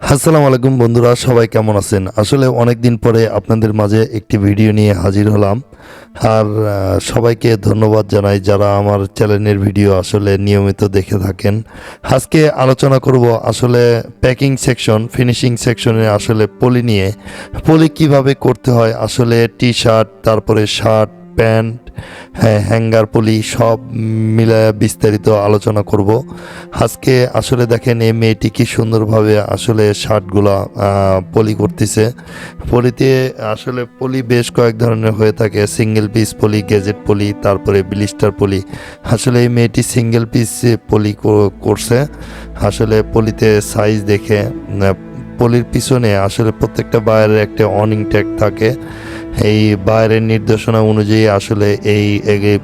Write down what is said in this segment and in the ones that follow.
আসসালামু আলাইকুম বন্ধুরা, সবাই কেমন আছেন? আসলে অনেক দিন পরে আপনাদের মাঝে একটি ভিডিও নিয়ে হাজির হলাম। আর সবাইকে ধন্যবাদ জানাই যারা আমার চ্যানেলের ভিডিও আসলে নিয়মিত দেখে থাকেন। আজকে আলোচনা করব আসলে প্যাকিং সেকশন, ফিনিশিং সেকশনে আসলে পলি নিয়ে। পলি কীভাবে করতে হয়, আসলে টি শার্ট তারপরে শার্ট প্যান্ট হ্যাঁ হ্যাঙ্গার, পলি সব মিলে বিস্তারিত আলোচনা করব। আজকে আসলে দেখেন এই মেয়েটি কি সুন্দরভাবে আসলে শার্টগুলা পলি করতেছে। পলিতে আসলে পলি বেশ কয়েক ধরনের হয়ে থাকে। Single piece poly gadget poly, তারপরে ব্লিস্টার পলি। আসলে এই মেয়েটি সিঙ্গেল পিস পলি করছে। আসলে পলিতে সাইজ দেখে পলির পিছনে আসলে প্রত্যেকটা বায়ারের একটা অনিং ট্যাগ থাকে। এই বাইরের নির্দেশনা অনুযায়ী আসলে এই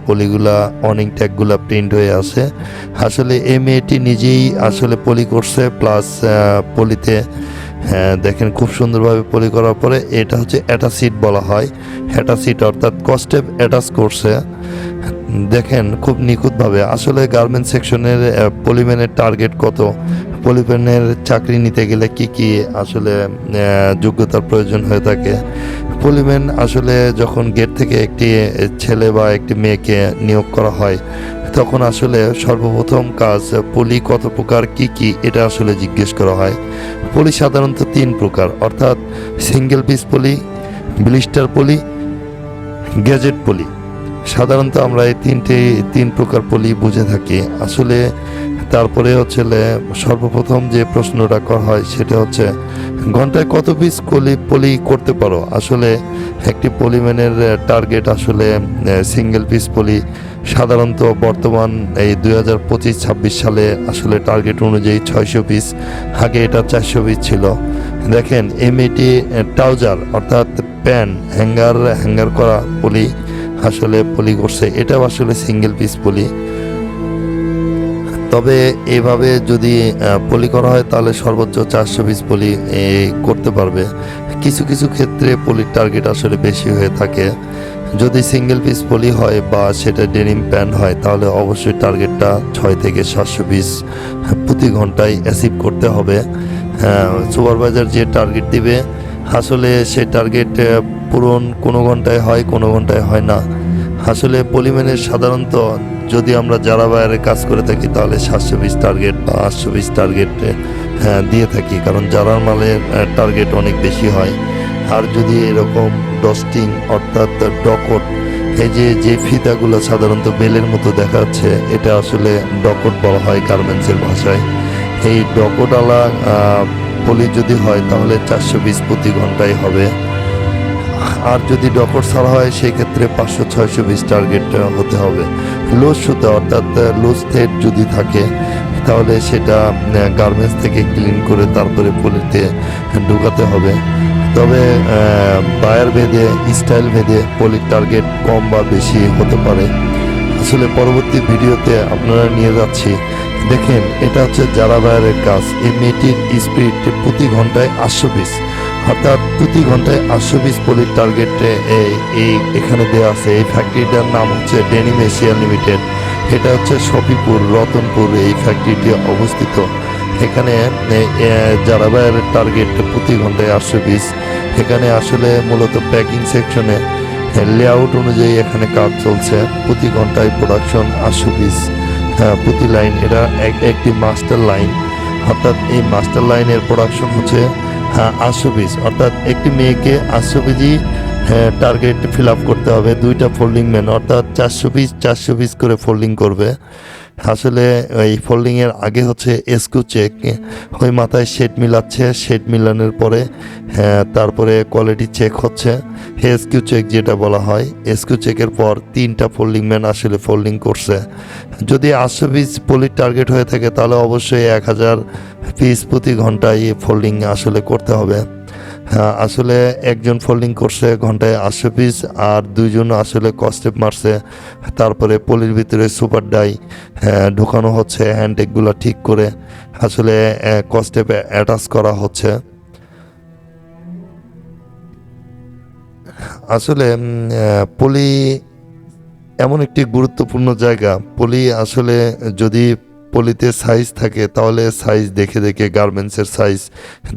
পলিগুলা অনিং ট্যাগগুলা প্রিন্ট হয়ে আছে। আসলে এই মেয়েটি নিজেই আসলে পলি করছে প্লাস পলিতে হ্যাঁ, দেখেন খুব সুন্দরভাবে পলি করার পরে এটা হচ্ছে অ্যাটাসিড বলা হয়। অ্যাটাসিড অর্থাৎ কস্টেপ অ্যাটাচ করছে। দেখেন খুব নিখুঁতভাবে। আসলে গার্মেন্ট সেকশনের পলিম্যানের টার্গেট কত? পলিম্যানের চাকরি নিতে গেলে কি কি আসলে যোগ্যতার প্রয়োজন হয়ে থাকে? পলিম্যান আসলে যখন গেট থেকে একটি ছেলে বা একটি মেয়েকে নিয়োগ করা হয়, তখন আসলে সর্বপ্রথম কাজ পলি কত প্রকার, কি কি, এটা আসলে জিজ্ঞেস করা হয়। পলি সাধারণত তিন প্রকার, অর্থাৎ single piece poly, blister poly, gadget poly. সাধারণত আমরা এই তিনটে, তিন প্রকার পলি বুঝে থাকি। আসলে তারপরে হচ্ছে সর্বপ্রথম যে প্রশ্নটা করা হয় সেটা হচ্ছে, ঘন্টায় কত পিস পলি পলি করতে পারো? আসলে একটি পলিম্যানের টার্গেট আসলে সিঙ্গেল পিস পলি সাধারণত বর্তমান এই দুই হাজার পঁচিশ ছাব্বিশ সালে আসলে টার্গেট অনুযায়ী ছয়শো পিস আগে এটা চারশো পিস ছিল। দেখেন এমএটি ট্রাউজার অর্থাৎ প্যান হ্যাঙ্গার হ্যাঙ্গার করা পলি আসলে পলি করছে। এটাও আসলে সিঙ্গেল পিস পলি। তবে এভাবে যদি পলি করা হয়, তাহলে সর্বোচ্চ চারশো পিস পলি করতে পারবে। কিছু কিছু ক্ষেত্রে পলির টার্গেট আসলে বেশি হয়ে থাকে। যদি সিঙ্গেল পিস পলি হয় বা সেটা ডেনিম প্যান্ট হয়, তাহলে অবশ্যই টার্গেটটা ছয় থেকে সাতশো পিস প্রতি ঘন্টায় অ্যাচিভ করতে হবে। সুপারভাইজার যে টার্গেট দিবে, আসলে সে টার্গেট পূরণ কোনো ঘন্টায় হয়, কোনো ঘন্টায় হয় না। আসলে পলিম্যানের সাধারণত যদি আমরা যারা বাইরে কাজ করে থাকি, তাহলে সাতশো বিশ টার্গেট বা আটশো বিশ টার্গেট দিয়ে থাকি। কারণ যারার মালের টার্গেট অনেক বেশি হয়। আর যদি এরকম ডস্টিং অর্থাৎ ডকট এই যে যে ফিতাগুলো সাধারণত বেলের মতো দেখা যাচ্ছে, এটা আসলে ডকট বলা হয় গার্মেন্টসের ভাষায়। এই ডকটওয়ালা পলি যদি হয়, তাহলে চারশো বিশ প্রতি ঘন্টায় হবে। আর যদি ডকর ছাড়া হয় সেই ক্ষেত্রে পাঁচশো, ছয়শো বিশ টার্গেট হতে হবে। লুজ সুতা, অর্থাৎ লুজ থ্রেড যদি থাকে, তাহলে সেটা গার্মেন্টস থেকে ক্লিন করে তারপরে পলিতে ঢুকাতে হবে। তবে বায়ার ভেদে স্টাইল ভেদে পলির টার্গেট কম বা বেশি হতে পারে। আসলে পরবর্তী ভিডিওতে আপনারা নিয়ে যাচ্ছি। দেখেন, এটা হচ্ছে যারা বায়ারের কাজ। এই মেয়েটির স্পিড প্রতি ঘন্টায় আটশো পিস অর্থাৎ প্রতি ঘন্টায় আটশো পিস পলির টার্গেটে এই এখানে দেওয়া আছে। এই ফ্যাক্টরিটার নাম হচ্ছে ডেনিম এশিয়া লিমিটেড এটা হচ্ছে সফিপুর রতনপুর এই ফ্যাক্টরিটি অবস্থিত। এখানে যারা বায়ারের টার্গেট প্রতি ঘন্টায় আটশো পিস এখানে আসলে মূলত প্যাকিং সেকশনে লেআউট অনুযায়ী এখানে কাজ চলছে। প্রতি ঘন্টায় প্রোডাকশন আটশো পিস হ্যাঁ, প্রতি লাইন এটা এক একটি মাস্টার লাইন অর্থাৎ এই মাস্টার লাইনের প্রোডাকশন হচ্ছে হ্যাঁ পিস অর্থাৎ একটি মেয়েকে আটশো পিজি টার্গেট ফিল আপ করতে হবে। দুইটা ফোল্ডিং ম্যান অর্থাৎ চারশো পিস চারশো পিস করে ফোল্ডিং করবে। আসলে এই ফোল্ডিংয়ের আগে হচ্ছে এসকু চেক ওই মাথায় শেড মিলাচ্ছে শেড মিলানোর পরে হ্যাঁ, তারপরে কোয়ালিটি চেক হচ্ছে। এসকিউ চেক যেটা বলা হয় এসকিউ চেকের পর তিনটা ফোল্ডিং ম্যান আসলে ফোল্ডিং করছে। যদি আটশো পিস পলির টার্গেট হয়ে থাকে তাহলে অবশ্যই এক হাজার পিস প্রতি ঘন্টায় ফোল্ডিং আসলে করতে হবে। আসলে একজন ফোল্ডিং করছে ঘন্টায় আটশো পিস আর দুইজন আসলে কস্টেপ মারছে। তারপরে পলির ভিতরে সুপার ডাই হ্যাঁ, ঢোকানো হচ্ছে হ্যান্ডটেকগুলো ঠিক করে আসলে কস্টেপে অ্যাটাচ করা হচ্ছে। আসলে পলি এমন একটি গুরুত্বপূর্ণ জায়গা। পলি আসলে যদি পলিতে সাইজ থাকে, তাহলে সাইজ দেখে দেখে গার্মেন্টসের সাইজ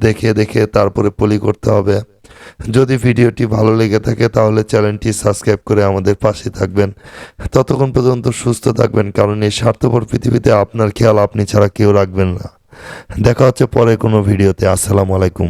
দেখে দেখে তারপরে পলি করতে হবে। যদি ভিডিওটি ভালো লেগে থাকে, তাহলে চ্যানেলটি সাবস্ক্রাইব করে আমাদের পাশে থাকবেন। ততক্ষণ পর্যন্ত সুস্থ থাকবেন, কারণ এই স্বার্থপর পৃথিবীতে আপনার খেয়াল আপনি ছাড়া কেউ রাখবেন না। দেখা হচ্ছে পরে কোনো ভিডিওতে, আসসালামু আলাইকুম।